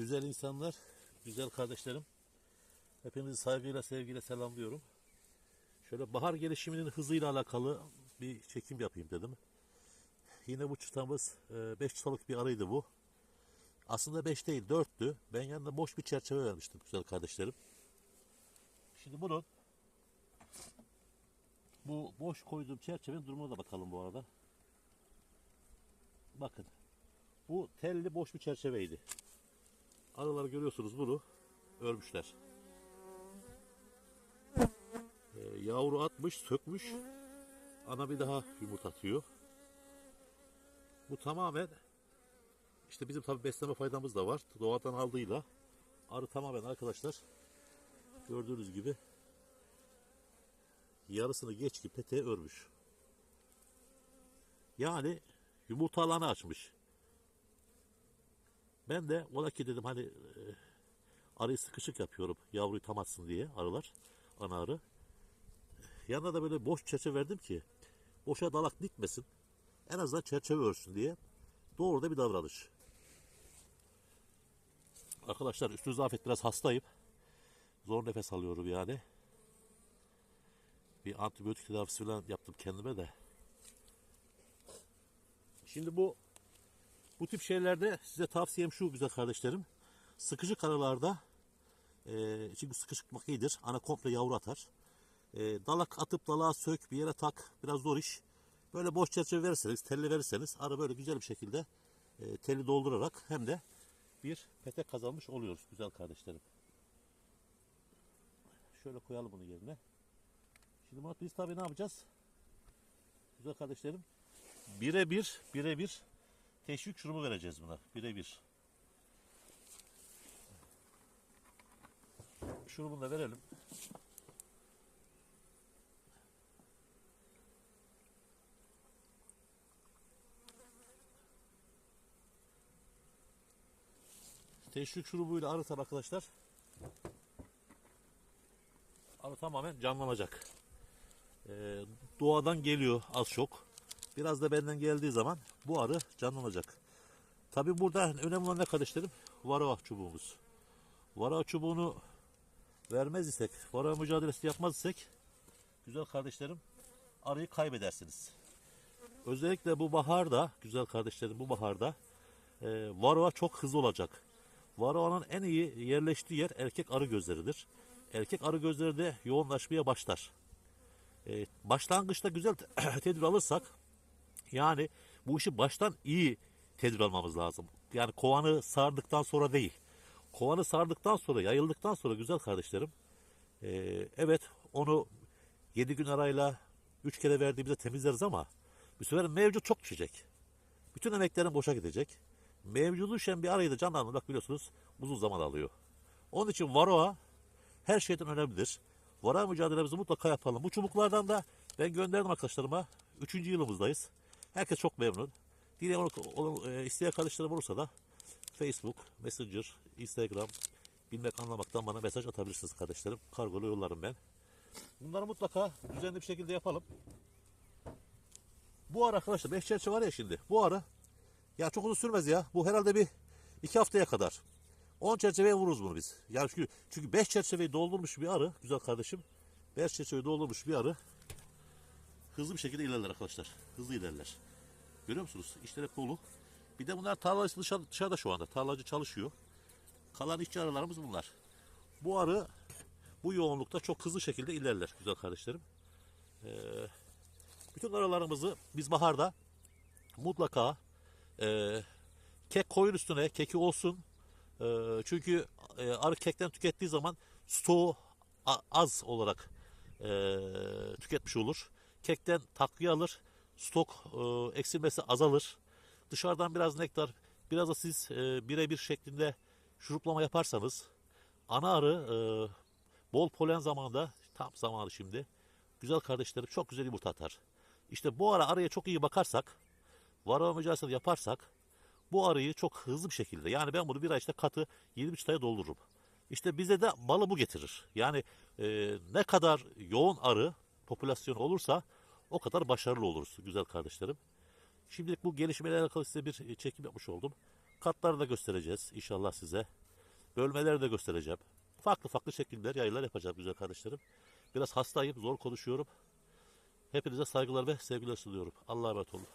Güzel insanlar, güzel kardeşlerim. Hepinizi saygıyla, sevgiyle selamlıyorum. Şöyle bahar gelişiminin hızıyla alakalı bir çekim yapayım dedim. Yine bu çıtamız 5 çıtalık bir arıydı bu. Aslında 5 değil 4'tü. Ben yanında boş bir çerçeve vermiştim güzel kardeşlerim. Şimdi bunun bu boş koyduğum çerçevenin durumuna da bakalım bu arada. Bakın. Bu telli boş bir çerçeveydi. Arıları görüyorsunuz bunu örmüşler. Ee, yavru atmış, sökmüş. Ana bir daha yumurta atıyor. Bu tamamen işte bizim tabi besleme faydamız da var. Doğadan aldığıyla arı tamamen arkadaşlar gördüğünüz gibi yarısını geç ki peteğe örmüş. Yani yumurta alanı açmış. Ben de ola ki dedim hani e, arıyı sıkışık yapıyorum yavruyu tam atsın diye arılar ana arı. Yanına da böyle boş çerçeve verdim ki boşa dalak dikmesin. En azından çerçeve örsün diye. Doğru da bir davranış. Arkadaşlar üstünüze afet biraz hastayım. Zor nefes alıyorum yani. Bir antibiyotik tedavisi falan yaptım kendime de. Şimdi bu bu tip şeylerde size tavsiyem şu güzel kardeşlerim. Sıkıcı aralarda e, çünkü sıkışıkmak iyidir. Ana komple yavru atar. E, dalak atıp dalağa sök bir yere tak. Biraz zor iş. Böyle boş çerçeve verirseniz, telli verirseniz arı böyle güzel bir şekilde e, teli doldurarak hem de bir petek kazanmış oluyoruz güzel kardeşlerim. Şöyle koyalım bunu yerine. Şimdi Murat biz tabii ne yapacağız? Güzel kardeşlerim. Birebir, birebir teşvik şurubu vereceğiz buna. Birebir. Şurubunu da verelim. Teşvik şurubuyla arıtan arkadaşlar arı tamamen canlanacak. Ee, doğadan geliyor az çok. Biraz da benden geldiği zaman bu arı canlanacak. Tabi burada önemli olan ne kardeşlerim? Varroa çubuğumuz. Varroa çubuğunu vermez isek, varroa mücadelesi yapmaz isek güzel kardeşlerim arıyı kaybedersiniz. Özellikle bu baharda güzel kardeşlerim bu baharda e, varroa çok hızlı olacak. Varroa'nın en iyi yerleştiği yer erkek arı gözleridir. Erkek arı gözleri de yoğunlaşmaya başlar. E, başlangıçta güzel tedbir alırsak yani bu işi baştan iyi tedbir almamız lazım. Yani kovanı sardıktan sonra değil. Kovanı sardıktan sonra, yayıldıktan sonra güzel kardeşlerim. e, evet onu 7 gün arayla 3 kere verdiğimizde temizleriz ama bu sefer mevcut çok düşecek. Bütün emeklerin boşa gidecek. Mevcudu düşen bir arayı da canlandırmak biliyorsunuz uzun zaman alıyor. Onun için varoa her şeyden önemlidir. Varoa mücadelemizi mutlaka yapalım. Bu çubuklardan da ben gönderdim arkadaşlarıma. Üçüncü yılımızdayız. Herkes çok memnun. Dileyen onu, onu e, isteyen kardeşlerim olursa da Facebook, Messenger, Instagram bilmek anlamaktan bana mesaj atabilirsiniz kardeşlerim. Kargolu yollarım ben. Bunları mutlaka düzenli bir şekilde yapalım. Bu ara arkadaşlar 5 çerçeve var ya şimdi. Bu ara ya çok uzun sürmez ya. Bu herhalde bir iki haftaya kadar. 10 çerçeveye vururuz bunu biz. Yani çünkü çünkü 5 çerçeveyi doldurmuş bir arı güzel kardeşim. 5 çerçeveyi doldurmuş bir arı hızlı bir şekilde ilerler arkadaşlar. Hızlı ilerler. Görüyor musunuz? İşleri dolu. Bir de bunlar tarlacı dışarı, dışarıda şu anda. Tarlacı çalışıyor. Kalan işçi arılarımız bunlar. Bu arı bu yoğunlukta çok hızlı şekilde ilerler güzel kardeşlerim. Ee, bütün arılarımızı biz baharda mutlaka e, kek koyun üstüne keki olsun. E, çünkü e, arı kekten tükettiği zaman stoğu az olarak e, tüketmiş olur. Kekten takviye alır. Stok e, eksilmesi azalır. Dışarıdan biraz nektar, biraz da siz e, birebir şeklinde şuruplama yaparsanız ana arı e, bol polen zamanında tam zamanı şimdi. Güzel kardeşlerim çok güzel yumurta atar. İşte bu ara arıya çok iyi bakarsak varroa mücadelesi yaparsak bu arıyı çok hızlı bir şekilde yani ben bunu bir ay işte katı 20 çıtaya doldururum. İşte bize de malı bu getirir. Yani e, ne kadar yoğun arı popülasyon olursa o kadar başarılı oluruz güzel kardeşlerim. Şimdilik bu gelişmelerle alakalı size bir e, çekim yapmış oldum. Katları da göstereceğiz inşallah size. Bölmeleri de göstereceğim. Farklı farklı şekiller, yaylar yapacağım güzel kardeşlerim. Biraz hastayım, zor konuşuyorum. Hepinize saygılar ve sevgiler sunuyorum. Allah'a emanet olun.